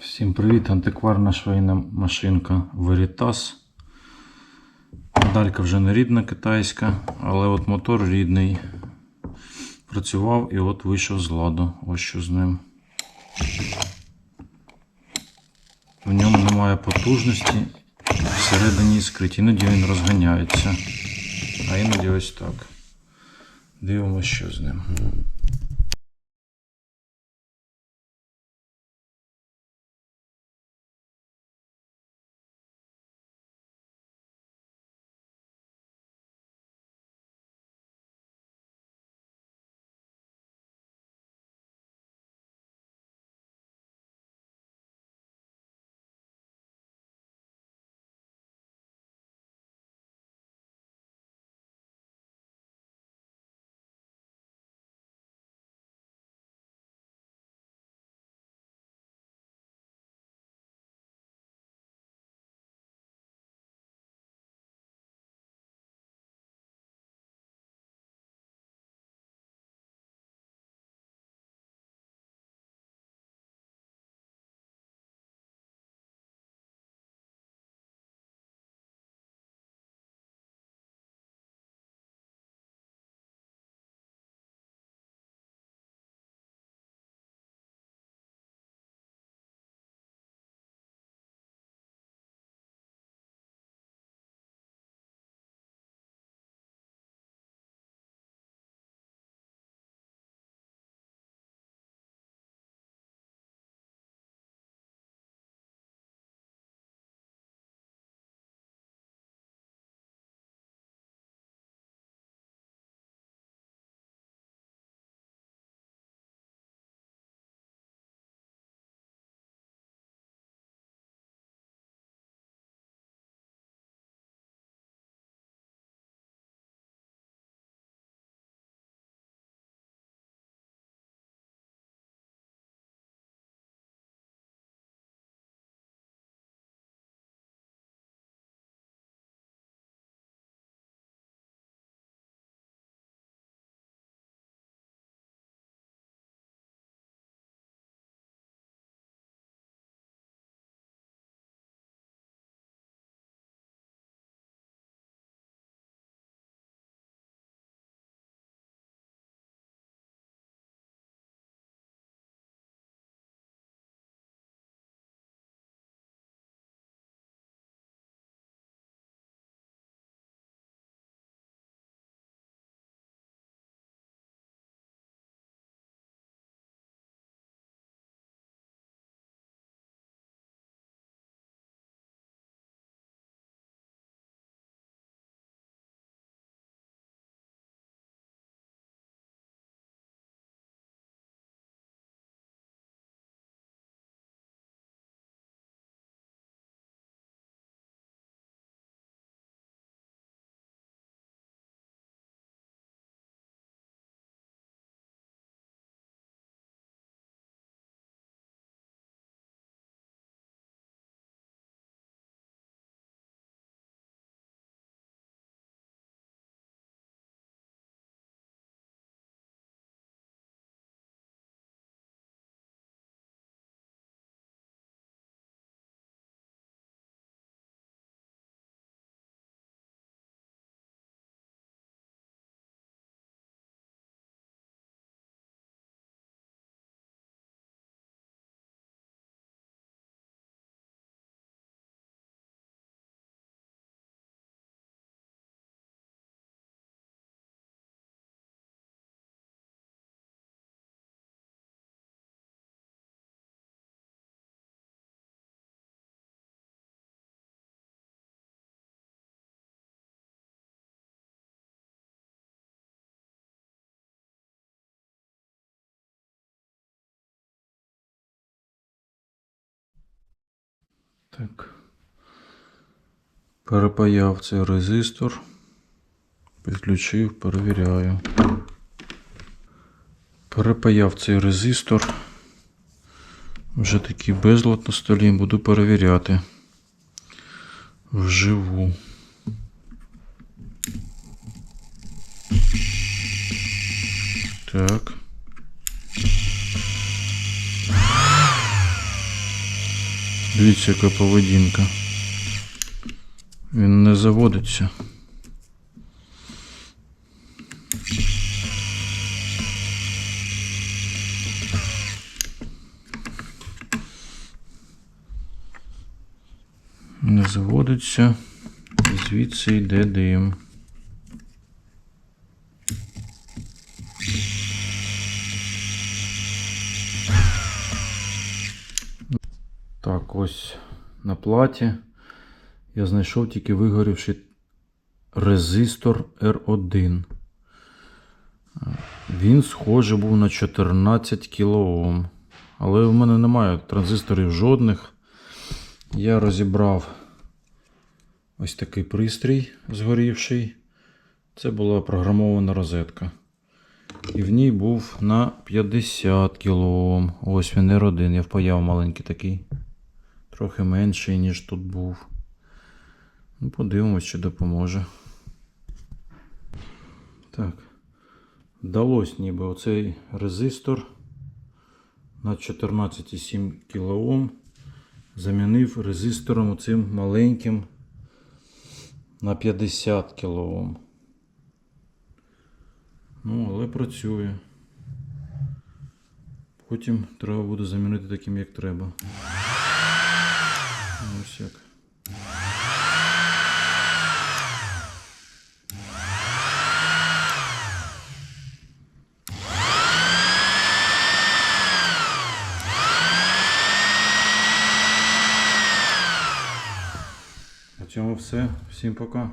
Всім привіт, антикварна швейна машинка Veritas. Далька вже не рідна китайська, але от мотор рідний. Працював і от вийшов з ладу. Ось що з ним. В ньому немає потужності. Всередині іскрить. Іноді він розганяється. А іноді ось так. Дивимося, що з ним. Так. Перепаяв цей резистор. Підключив, перевіряю. Перепаяв цей резистор. Вже такий безлад на столі. Буду перевіряти. Вживу. Так. Дивіться, яка поведінка. Він не заводиться. Не заводиться. Звідси йде дим. Так, ось на платі я знайшов тільки вигорівший резистор R1. Він схожий був на 14 кОм. Але в мене немає транзисторів жодних. Я розібрав ось такий пристрій згорівший. Це була програмована розетка. І в ній був на 50 кОм. Ось він R1. Я впаяв маленький такий. Трохи менший, ніж тут був. Ну, подивимось, чи допоможе. Так. Вдалося ніби оцей резистор на 14,7 кОм замінив резистором оцим маленьким на 50 кОм. Ну, але працює. Потім треба буде замінити таким, як треба. Ось. На цьому все. Всім пока.